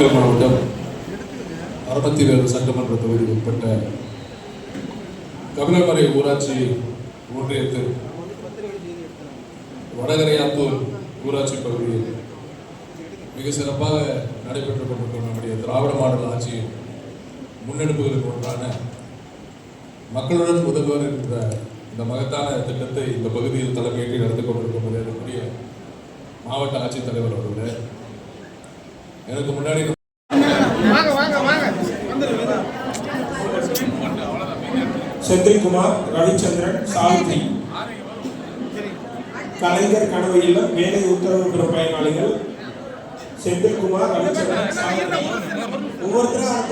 நாமக்கல் மாவட்டம் அறப்பத்திவேலு சட்டமன்ற தொகுதிக்கு உட்பட்ட கபிலமறை ஊராட்சி ஒன்றியத்தில் வடகரையாத்தூர் ஊராட்சி பகுதியில் மிக சிறப்பாக நடைபெற்றுக் கொண்டிருக்கும் நம்முடைய திராவிட மாடல் ஆட்சியின் முன்னெடுப்புகளுக்கு ஒன்றான மக்களுடன் முதல்வர் என்ற இந்த மகத்தான திட்டத்தை இந்த பகுதியில் தலைமையேற்றி நடந்து கொண்டிருக்கும் மரியாதைக்குரிய மாவட்ட ஆட்சித்தலைவர் அவர்களே எனக்கு முன்னாடி செந்தில்குமார் ரவிச்சந்திரன் சாவித்ரி. கலைஞர் கனவு இல்லம் வேலை உத்தரவு பெறும் பயனாளிகள் செந்தில்குமார் ரவிச்சந்திரன் ஒவ்வொருத்தரும்